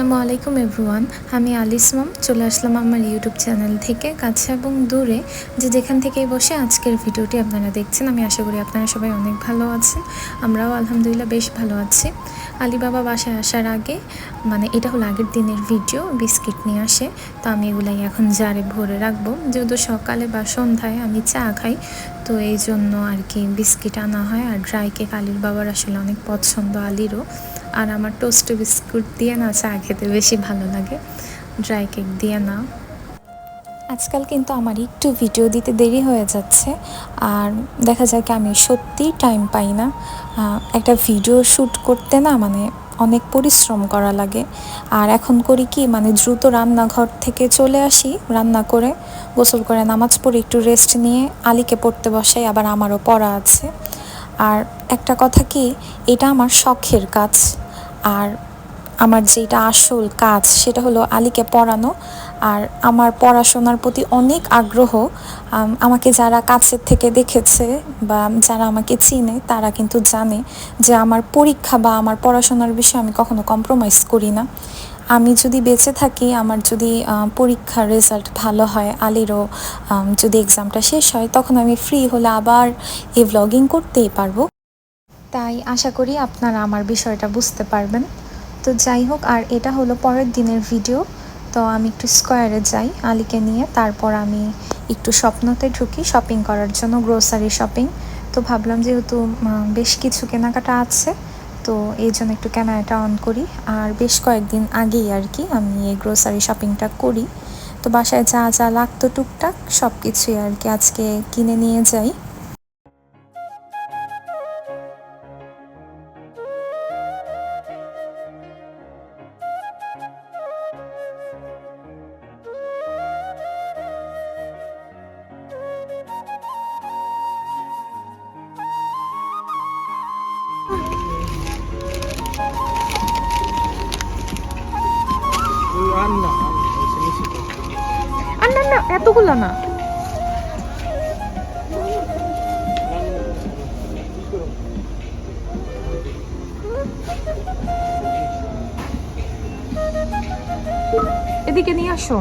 আসসালামু আলাইকুম এভরিওয়ান, আমি আলিসমাম চলে আসলাম আমার ইউটিউব চ্যানেল থেকে, কাছে এবং দূরে। যে যেখান থেকেই বসে আজকের ভিডিওটি আপনারা দেখছেন, আমি আশা করি আপনারা সবাই অনেক ভালো আছেন। আমরাও আলহামদুলিল্লাহ বেশ ভালো আছি। আলিবাবা বাসায় আসার আগে মানে এটা হলো আগের দিনের ভিডিও, বিস্কিট নিয়ে আসে। তো আমি এগুলাই এখন জারে ভরে রাখব। যেহেতু সকালে বা সন্ধ্যায় আমি চা খাই তো এই জন্য আর কি বিস্কিট আনা হয়। আর ড্রাই কেক আলির বাবার আসলে অনেক পছন্দ আলিরও। আর আমার টোস্ট বিস্কুট দিয়ে না চা খেতে বেশি ভালো লাগে। ড্রাই কেক দিয়ে না। আজকাল কিন্তু আমার একটু ভিডিও দিতে দেরি হয়ে যাচ্ছে। আর দেখা যায় কি আমি সত্যিই টাইম পাই না। একটা ভিডিও শ্যুট করতে না মানে অনেক পরিশ্রম করা লাগে। আর এখন করি কি মানে দ্রুত রান্নাঘর থেকে চলে আসি, রান্না করে গোসল করে নামাজ পড়ে একটু রেস্ট নিয়ে আলীকে পড়তে বসাই, আবার আমারও পড়া আছে। আর একটা কথা কি, এটা আমার শখের কাজ। আর আমার যেটা আসল কাজ, সেটা হলো আলীকে পড়ানো। আর আমার পড়াশোনার প্রতি অনেক আগ্রহ আমাকে যারা কাছের থেকে দেখেছে বা যারা আমাকে চিনে, তারা কিন্তু জানে যে আমার পরীক্ষা বা আমার পড়াশোনার বিষয়ে আমি কখনো কম্প্রোমাইজ করি না। আমি যদি বেঁচে থাকি, আমার যদি পরীক্ষার রেজাল্ট ভালো হয়, আলিরও যদি এক্সামটা শেষ হয়, তখন আমি ফ্রি হলে আবার এই ব্লগিং করতেই পারব। তাই আশা করি আপনারা আমার বিষয়টা বুঝতে পারবেন। তো যাই হোক, আর এটা হলো পরের দিনের ভিডিও তো আমি একটু স্কোয়ারে যাই আলীকে নিয়ে। তারপর আমি একটু স্বপ্নতে ঢুকি শপিং করার জন্য গ্রোসারি শপিং তো ভাবলাম যেহেতু বেশ কিছু কেনাকাটা আছে, তো এই জন্য একটু ক্যামেরাটা অন করি। আর বেশ কয়েকদিন আগেই আর কি আমি এই গ্রোসারি শপিংটা করি। তো বাসায় যা যা লাগতো টুকটাক সব কিছুই আর কি আজকে কিনে নিয়ে যাই। না এতগুলো না। এদিকে নিয়ে আসো।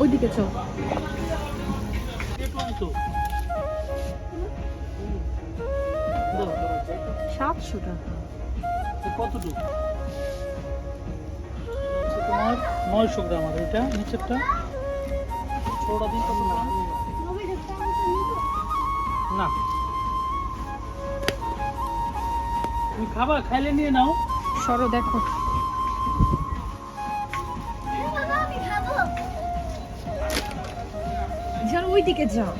ওইদিকে দাও, সাতশো টাকা। কতটুকু তোমার নয়শো গ্রাম আর এটা নিচেরটা ছোটা দিন কত না। তুমি খাবা খাইলে নিয়ে নাও। সরো দেখো। ওই দিকে যাও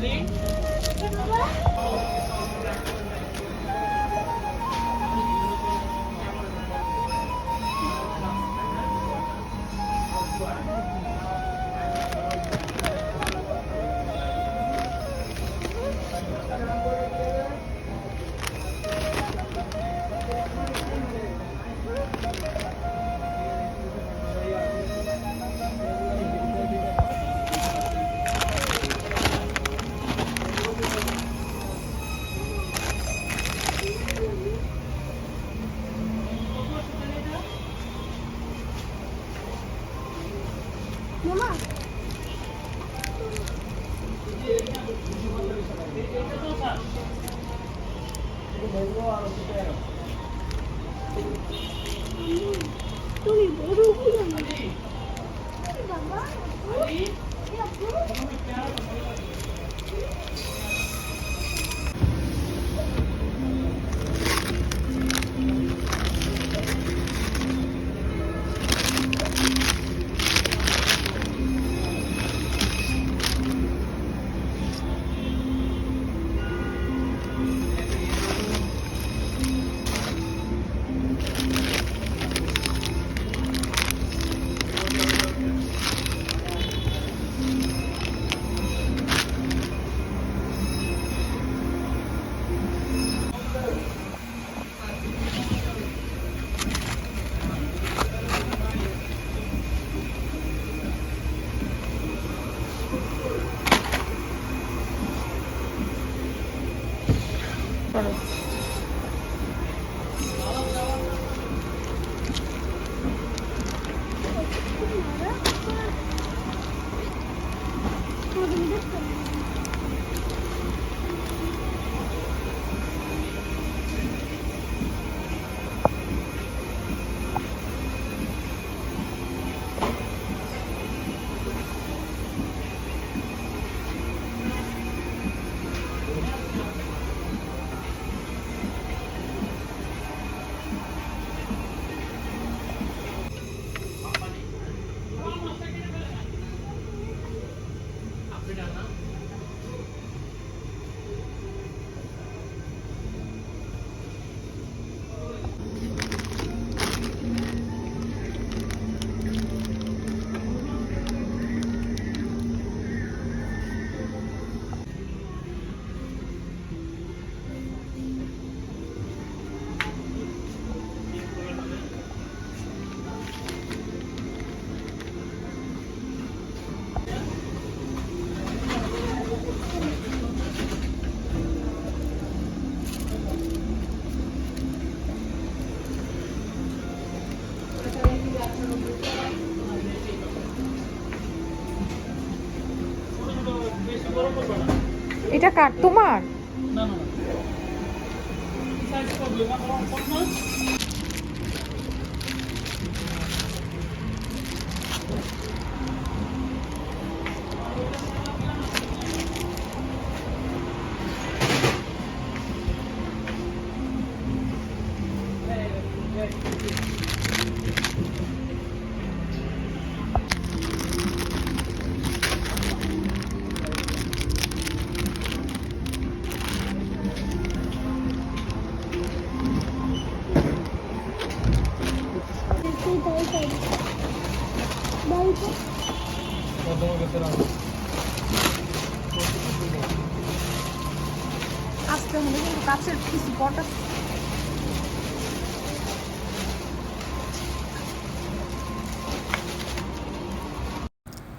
Thank you. কার? তোমার? না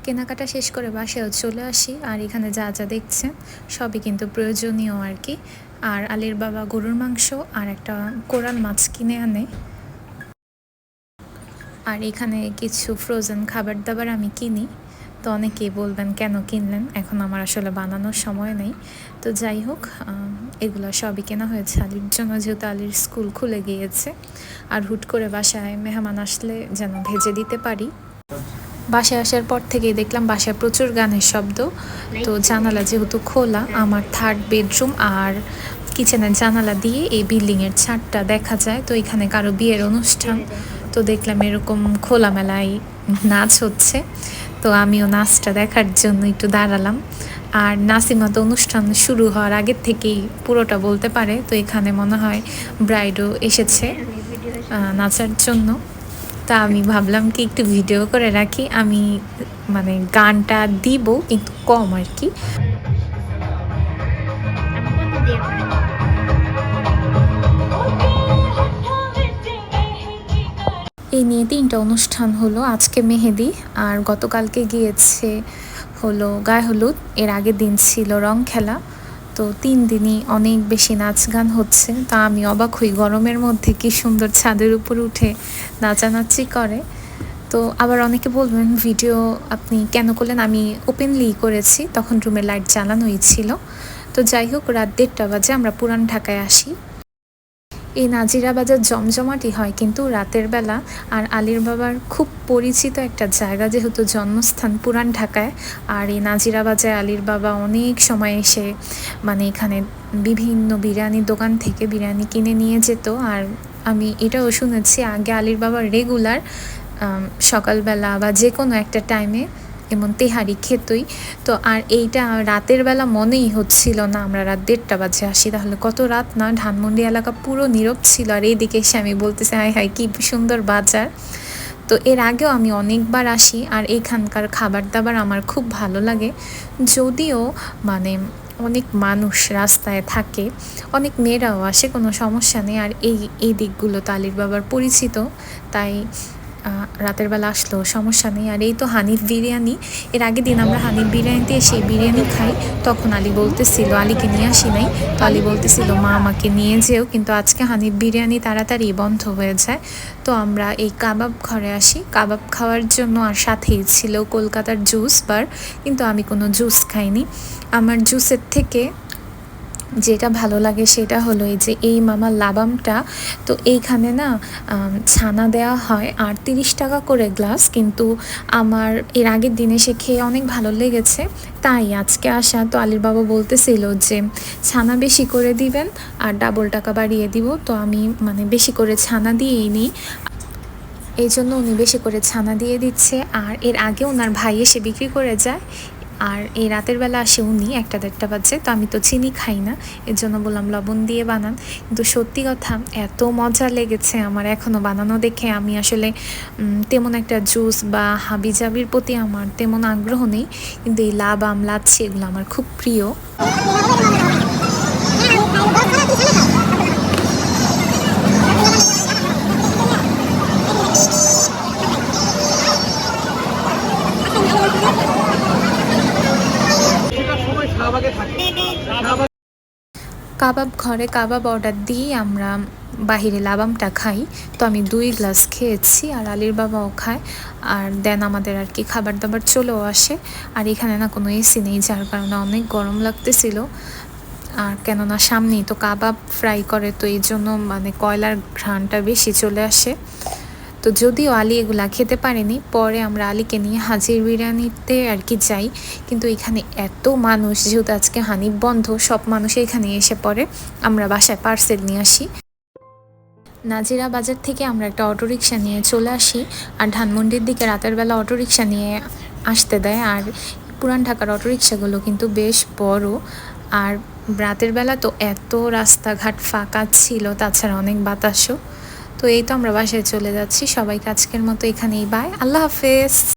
কেনাকাটা শেষ করে বাসায়ও চলে আসি। আর এখানে যা যা দেখছেন সবই কিন্তু প্রয়োজনীয় আর কি। আর আলীর বাবা গরুর মাংস আর একটা কোরাল মাছ কিনে আনে। আর এখানে কিছু ফ্রোজেন খাবার দাবার আমি কিনি। তো অনেকেই বলবেন, কেন কিনলেন? এখন আমার আসলে বানানোর সময় নেই। তো যাই হোক এগুলো সবই কেনা হয়েছে। আলির জন্য যেহেতু আলির স্কুল খুলে গিয়েছে, আর হুট করে বাসায় মেহমান আসলে যেন ভেজে দিতে পারি। বাসায় আসার পর থেকেই দেখলাম বাসায় প্রচুর গানের শব্দ। তো জানালা যেহেতু খোলা, আমার থার্ড বেডরুম আর কিচেনের জানালা দিয়ে এই বিল্ডিংয়ের ছাদটা দেখা যায়। তো এখানে কারও বিয়ের অনুষ্ঠান। তো দেখলাম এরকম খোলামেলায় নাচ হচ্ছে। তো আমিও নাচটা দেখার জন্য একটু দাঁড়ালাম। আর নাসিমা তো অনুষ্ঠান শুরু হওয়ার আগের থেকেই পুরোটা বলতে পারে। তো এখানে মনে হয় ব্রাইডও এসেছে নাচার জন্য। তা আমি ভাবলাম কি একটু ভিডিও করে রাখি। আমি মানে গানটা দিব, কিন্তু কম আর কি। এই নিয়ে তিনটা অনুষ্ঠান হলো, আজকে মেহেদি, আর গতকালকে গিয়েছে হলো গায়ে হলুদ। এর আগের দিন ছিল রং খেলা। তো তিন দিনই অনেক বেশি নাচ গান হচ্ছে। তা আমি অবাক হই গরমের মধ্যে কি সুন্দর ছাদের উপর উঠে নাচানাচি করে। তো আবার অনেকে বলবেন, ভিডিও আপনি কেন করলেন? আমি ওপেনলি করেছি, তখন রুমের লাইট জ্বালানোই ছিল। তো যাই হোক, রাত দেড়টা বাজে, আমরা পুরান ঢাকায় আসি। এই নাজিরা বাজার জমজমাটি হয় কিন্তু রাতের বেলা আর আলীর বাবার খুব পরিচিত একটা জায়গা যেহেতু জন্মস্থান পুরান ঢাকায়, আর এই নাজিরা বাজার আলীর বাবা অনেক সময় এসে মানে এখানে বিভিন্ন বিরিয়ানির দোকান থেকে বিরিয়ানি কিনে নিয়ে যেত। আর আমি এটাও শুনেছি, আগে আলীর বাবা রেগুলার সকালবেলা বা যে কোনো একটা টাইমে এমন তেহারি খেতই। তো আর এইটা রাতের বেলা মনেই হচ্ছিল না, আমরা রাত দেড়টা বাজে আসি। তাহলে কত রাত না? ধানমন্ডি এলাকা পুরো নীরব ছিল আর এইদিকে এসে আমি বলতেছি হাই হাই কি সুন্দর বাজার। তো এর আগেও আমি অনেকবার আসি আর এখানকার খাবার দাবার আমার খুব ভালো লাগে। যদিও মানে অনেক মানুষ রাস্তায় থাকে, অনেক মেয়েরাও আসে, কোনো সমস্যা নেই। আর এই এই দিকগুলো তালির বাবার পরিচিত, তাই রাতের বেলা আসলো, সমস্যা নেই। আর এই তো হানিফ বিরিয়ানি। এর আগের দিন আমরা হানিফ বিরিয়ানিতে সেই বিরিয়ানি খাই। তখন আলী বলতেছিল, আলীকে নিয়ে আসি নাই। তো আলী বলতেছিল, মা আমাকে নিয়ে যেও। কিন্তু আজকে হানিফ বিরিয়ানি তাড়াতাড়ি বন্ধ হয়ে যায়। তো আমরা এই কাবাব ঘরে আসি। কাবাব খাওয়ার জন্য আর সাথেই ছিল কলকাতার জুস বার। কিন্তু আমি কোনো জুস খাইনি। আমার জুসের থেকে যেটা ভালো লাগে সেটা হলো এই যে এই মামা লাবামটা তো এইখানে না ছানা দেওয়া হয় আর তিরিশ টাকা করে গ্লাস। কিন্তু আমার, এর আগের দিনে সে খেয়ে অনেক ভালো লেগেছে। তাই আজকে আসা তো আলির বাবা বলতেছিল যে, ছানা বেশি করে দিবেন আর ডাবল টাকা বাড়িয়ে দিব। তো আমি মানে বেশি করে ছানা দিয়েই নিই এই জন্য উনি বেশি করে ছানা দিয়ে দিচ্ছে। আর এর আগে ওনার ভাই এসে বিক্রি করে যায়। আর এই রাতের বেলা আসে উনি, একটা দেড়টা বাজে, তো আমি তো চিনি খাই না, এর জন্য বললাম, লবণ দিয়ে বানান। কিন্তু সত্যি কথা, এত মজা লেগেছে আমার এখনও বানানো দেখে। আমি আসলে তেমন একটা জুস বা হাবি জাবির প্রতি আমার তেমন আগ্রহ নেই, কিন্তু এই লাভ লাচ্ছি এগুলো আমার খুব প্রিয়। কাবাব ঘরে কাবাব অর্ডার দিয়ে আমরা বাহিরে লাবামটা খাই। তো আমি দুই গ্লাস খেয়েছি আর আলির বাবাও খায়। আর দেন আমাদের আর কি খাবার দাবার চলেও আসে। আর এখানে না কোনো এসি নেই, যার কারণে অনেক গরম লাগতেছিল। আর কেননা সামনেই তো কাবাব ফ্রাই করে, তো এই জন্য মানে কয়লার ঘ্রাণটা বেশি চলে আসে। তো যদিও আলী এগুলা খেতে পারেনি, পরে আমরা আলীকে নিয়ে হাজির বিরিয়ানিতে আর কি যাই। কিন্তু এখানে এত মানুষ, যেহেতু আজকে হানিফ বন্ধ, সব মানুষ এখানে এসে পড়ে। আমরা বাসায় পার্সেল নিয়ে আসি। নাজিরা বাজার থেকে আমরা একটা অটোরিকশা নিয়ে চলে আসি আর ধানমন্ডির দিকে রাতের বেলা অটোরিকশা নিয়ে আসতে দেয়। আর পুরান ঢাকার অটোরিকশাগুলো কিন্তু বেশ বড়। আর রাতের বেলা তো এত রাস্তাঘাট ফাঁকা ছিল, তাছাড়া অনেক বাতাসও। তো এই তো আমরা বাসায় চলে যাচ্ছি। সবাইকে আজকের মতো এখানেই বাই আল্লাহ হাফেজ।